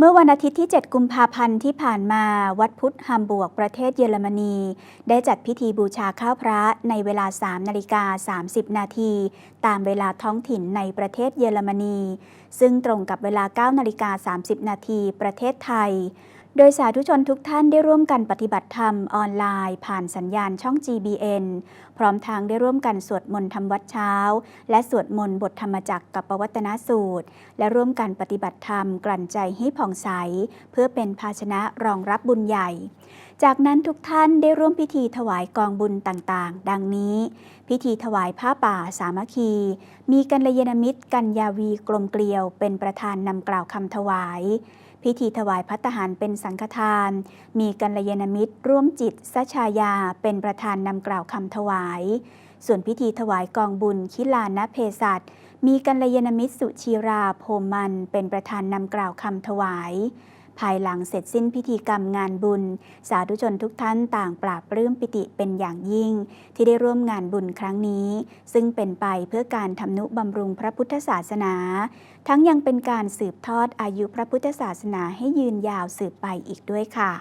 เมื่อวันอาทิตย์ที่ 7 กุมภาพันธ์ที่ผ่านมา วัดพุทธฮัมบวกประเทศเยอรมนี ได้จัดพิธีบูชาข้าวพระในเวลา 3 นาฬิกา 30 นาที ตามเวลาท้องถิ่นในประเทศเยอรมนี ซึ่งตรงกับเวลา 9 นาฬิกา 30 นาทีประเทศไทย โดยสาธุชนทุกท่านได้ร่วมกันปฏิบัติธรรมออนไลน์ ผ่านสัญญาณช่อง GBN พร้อมทางได้ร่วมกันสวดมนต์ทำวัดเช้า และสวดมนต์บทธรรมจักรกับปวัตนสูตร และร่วมกันปฏิบัติธรรมกลั่นใจให้ผ่องใส เพื่อเป็นภาชนะรองรับบุญใหญ่ จากนั้นทุกท่านได้ร่วมพิธีถวายกองบุญต่างๆ ดังนี้ พิธีถวายผ้าป่าสามัคคี มีกัลยาณมิตรกัญญาวีกลมเกลียวเป็นประธานนำกล่าวคำถวายพิธีถวายพัตตาหารเป็นสังฆทาน มีกัลยาณมิตร ร่วมจิตสัชายาเป็นประธานนำกล่าวคำถวาย ส่วนพิธีถวายกองบุญคิลานะเพศัตมีกัลยาณมิตรสุชีราโพมันเป็นประธานนำกล่าวคำถวาย ภายหลังเสร็จสิ้นพิธีกรรมงานบุญ สาธุชนทุกท่านต่างปราบปลื้มปิติเป็นอย่างยิ่ง ที่ได้ร่วมงานบุญครั้งนี้ ซึ่งเป็นไปเพื่อการทำนุบำรุงพระพุทธศาสนา ทั้งยังเป็นการสืบทอดอายุพระพุทธศาสนาให้ยืนยาวสืบไปอีกด้วยค่ะ